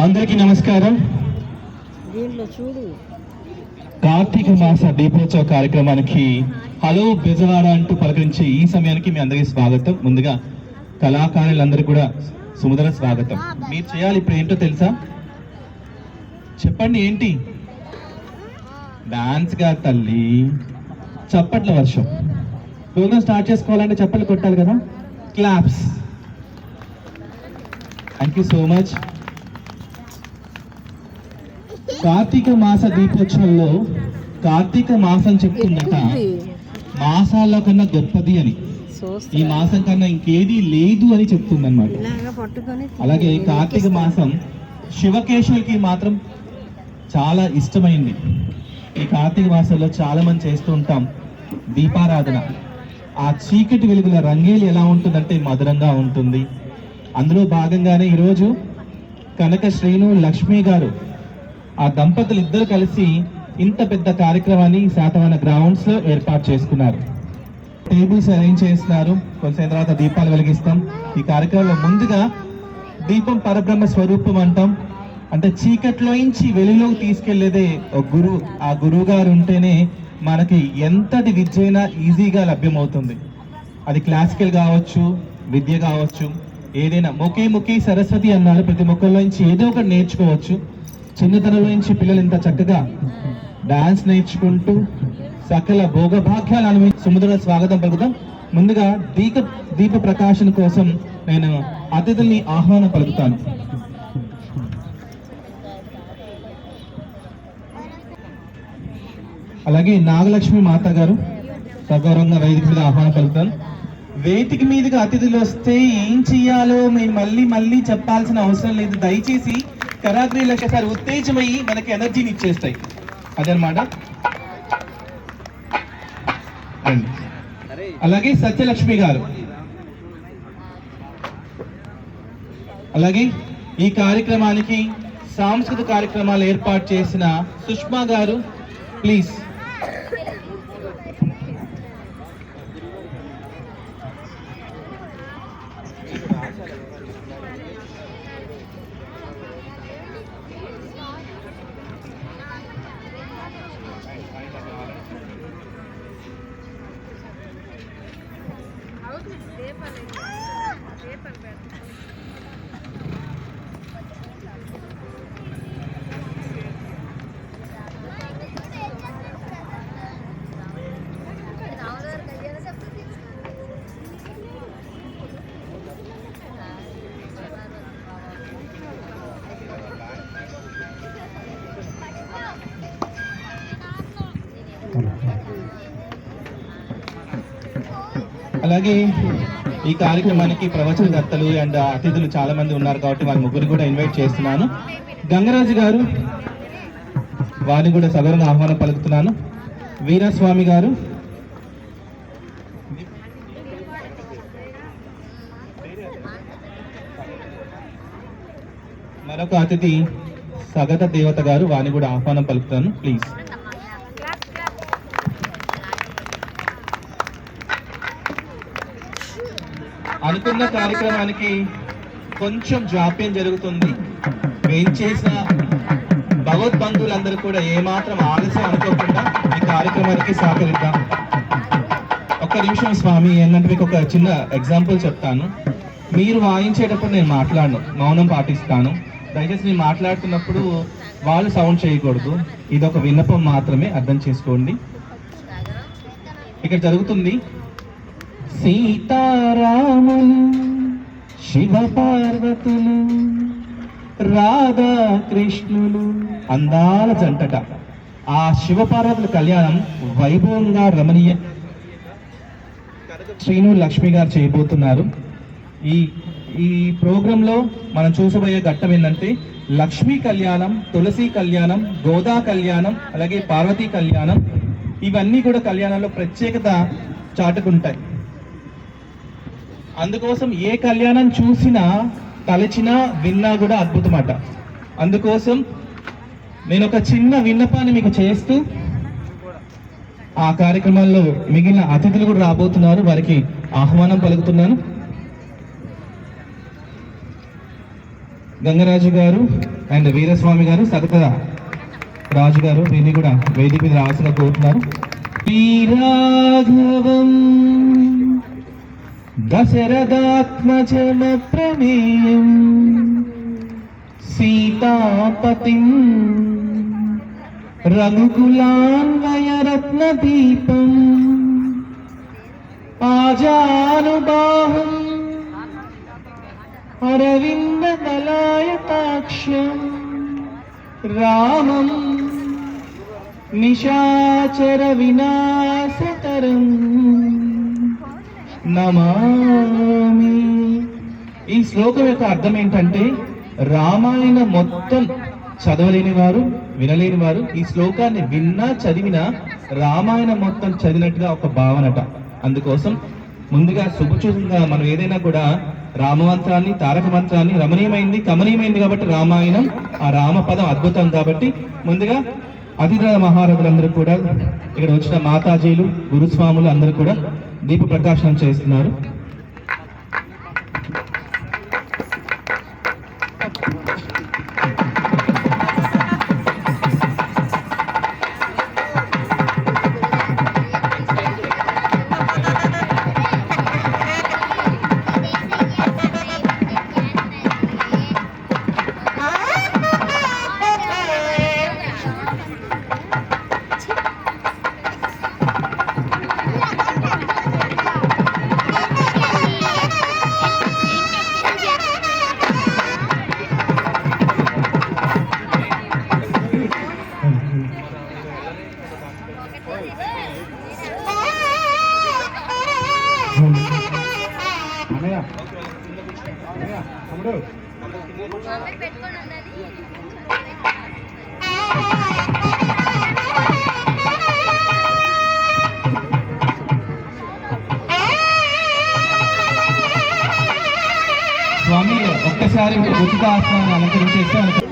అందరికీ నమస్కారం. కార్తీక మాస దీపోత్సవ కార్యక్రమానికి హలో బెజవాడ అంటూ పలకరించే ఈ సమయానికి మీ అందరికీ స్వాగతం. ముందుగా కళాకారులందరికీ కూడా సుమధుర స్వాగతం. మీరు చేయాలి ఇప్పుడు ఏంటో తెలుసా? చెప్పండి ఏంటి? డాన్స్గా తల్లి. చప్పట్ల వర్షం. ప్రోగ్రామ్ స్టార్ట్ చేసుకోవాలంటే చప్పట్లు కొట్టాలి కదా? Claps. Thank you so much Karthika Masa దీపోత్సవంలో Karthika మాసం చెప్తుందట. మాసాల్లో కన్నా గొప్పది అని. ఈ మాసం కన్నా ఇంకేది లేదు అని చెప్తుందన్నమాట. అలాగే కార్తీక మాసం శివకేశవులకి మాత్రం చాలా ఇష్టమైంది. ఈ కార్తీక మాసంలో చాలా మంది చేస్తూ ఉంటాం. దీపారాధన. ఆ చీకటి వెలుగుల రంగేలి ఎలా ఉంటుందంటే మధురంగా ఉంటుంది. అందులో భాగంగానే ఈరోజు కనక శ్రీను లక్ష్మి గారు ఆ దంపతులు ఇద్దరు కలిసి ఇంత పెద్ద కార్యక్రమాన్ని శాతవాన గ్రౌండ్స్లో ఏర్పాటు చేసుకున్నారు. టేబుల్స్ అరేంజ్ చేస్తున్నారు. కొంచెం తర్వాత దీపాలు వెలిగిస్తాం. ఈ కార్యక్రమంలో ముందుగా దీపం పరబ్రహ్మ స్వరూపం అంటాం. అంటే చీకట్లోంచి వెలుగులోకి తీసుకెళ్ళేదే ఒక గురువు ఆ గురువు గారు ఉంటేనే మనకి ఎంతటి విద్య అయినా ఈజీగా లభ్యమవుతుంది. అది క్లాసికల్ కావచ్చు విద్య కావచ్చు ఏదైనా ముఖే ముఖి సరస్వతి అన్నారు ప్రతి మొక్కల్లో నుంచి ఏదో ఒకటి నేర్చుకోవచ్చు. చిన్నతనం నుంచి పిల్లలు ఇంత చక్కగా డాన్స్ నేర్చుకుంటూ సకల భోగభాగ్యాలు అనుభవి సుముద్ర స్వాగతం పలుకుతాం. ముందుగా దీప దీప ప్రకాశన కోసం నేను అతిథుల్ని ఆహ్వానం పలుకుతాను. అలాగే నాగలక్ష్మి మాత గారు సగౌరవంగా వేదిక మీద ఆహ్వానం పలుకుతాను. వేదిక మీదుగా అతిథులు వస్తే ఏం చెయ్యాలో మేము మళ్ళీ మళ్ళీ చెప్పాల్సిన అవసరం లేదు. దయచేసి కరాగ్రీలు ఒకసారి ఉత్తేజమయ్యి మనకి ఎనర్జీని ఇచ్చేస్తాయి. అదనమాట అలాగే సత్యలక్ష్మి గారు. అలాగే ఈ కార్యక్రమానికి సాంస్కృతిక కార్యక్రమాలు ఏర్పాటు చేసిన సుష్మా గారు ప్లీజ్. అలాగే ఈ కార్యక్రమానికి ప్రవచనకర్తలు అండ్ అతిథులు చాలా మంది ఉన్నారు కాబట్టి వారి ముగ్గురు కూడా ఇన్వైట్ చేస్తున్నాను. గంగరాజు గారు వారిని కూడా సగౌరవంగా ఆహ్వానం పలుకుతున్నాను. వీరస్వామి గారు మరొక అతిథి సగత దేవత గారు వారిని కూడా ఆహ్వానం పలుకుతాను ప్లీజ్ అనుకున్న కార్యక్రమానికి కొంచెం జాప్యం జరుగుతుంది. ఏం చేసిన భగవద్బంధువులందరూ కూడా ఏమాత్రం ఆలస్యం అనుకోకుండా ఈ కార్యక్రమానికి సహకరిద్దాం. ఒక్క నిమిషం స్వామి ఏంటంటే మీకు ఒక చిన్న ఎగ్జాంపుల్ చెప్తాను. మీరు వాయించేటప్పుడు నేను మాట్లాడను మౌనం పాటిస్తాను. దయచేసి నేను మాట్లాడుతున్నప్పుడు వాళ్ళు సౌండ్ చేయకూడదు. ఇది ఒక విన్నపం మాత్రమే అర్థం చేసుకోండి. ఇక్కడ జరుగుతుంది సీతారాములు శివ పార్వతులు రాధా కృష్ణులు అందాల జంటట. ఆ శివ పార్వతుల కళ్యాణం వైభవంగా రమణీయ శ్రీను లక్ష్మి గారు చేయబోతున్నారు. ఈ ఈ ప్రోగ్రాంలో మనం చూసబోయే ఘట్టం ఏంటంటే లక్ష్మీ కళ్యాణం తులసి కళ్యాణం గోదా కళ్యాణం అలాగే పార్వతీ కళ్యాణం ఇవన్నీ కూడా కళ్యాణంలో ప్రత్యేకత చాటుకుంటాయి. అందుకోసం ఏ కళ్యాణం చూసినా తలచినా విన్నా కూడా అద్భుతమట. అందుకోసం నేను ఒక చిన్న విన్నపాన్ని మీకు చేస్తూ ఆ కార్యక్రమాల్లో మిగిలిన అతిథులు కూడా రాబోతున్నారు. వారికి ఆహ్వానం పలుకుతున్నాను. గంగరాజు గారు అండ్ వీరస్వామి గారు సగత రాజు గారు వీరిని కూడా వేదిక మీద రావాల్సిన కోరుతున్నారు పీరాఘవం. దశరథాత్మజమ ప్రమేయం సీతాపతిం రఘుకులాన్వయరత్నదీపం ఆజానుబాహం అరవిందదలాయతాక్ష్యం రామం నిశాచర వినాశకరం నమామి ఈ శ్లోకం యొక్క అర్థం ఏంటంటే రామాయణ మొత్తం చదవలేని వారు వినలేని వారు ఈ శ్లోకాన్ని విన్నా చదివినా రామాయణం మొత్తం చదివినట్టుగా ఒక భావనట. అందుకోసం ముందుగా శుభచూసంగా మనం ఏదైనా కూడా రామమంత్రాన్ని తారక మంత్రాన్ని రమణీయమైంది కమనీయమైంది కాబట్టి రామాయణం ఆ రామపదం అద్భుతం కాబట్టి ముందుగా అతిథ మహారథులందరూ కూడా ఇక్కడ వచ్చిన మాతాజీలు గురుస్వాములు అందరూ కూడా దీప ప్రకాశనం చేస్తున్నారు. స్వామి ఒక్కసారి ఉచిత ఆసనాన్ని అలంకరించేస్తే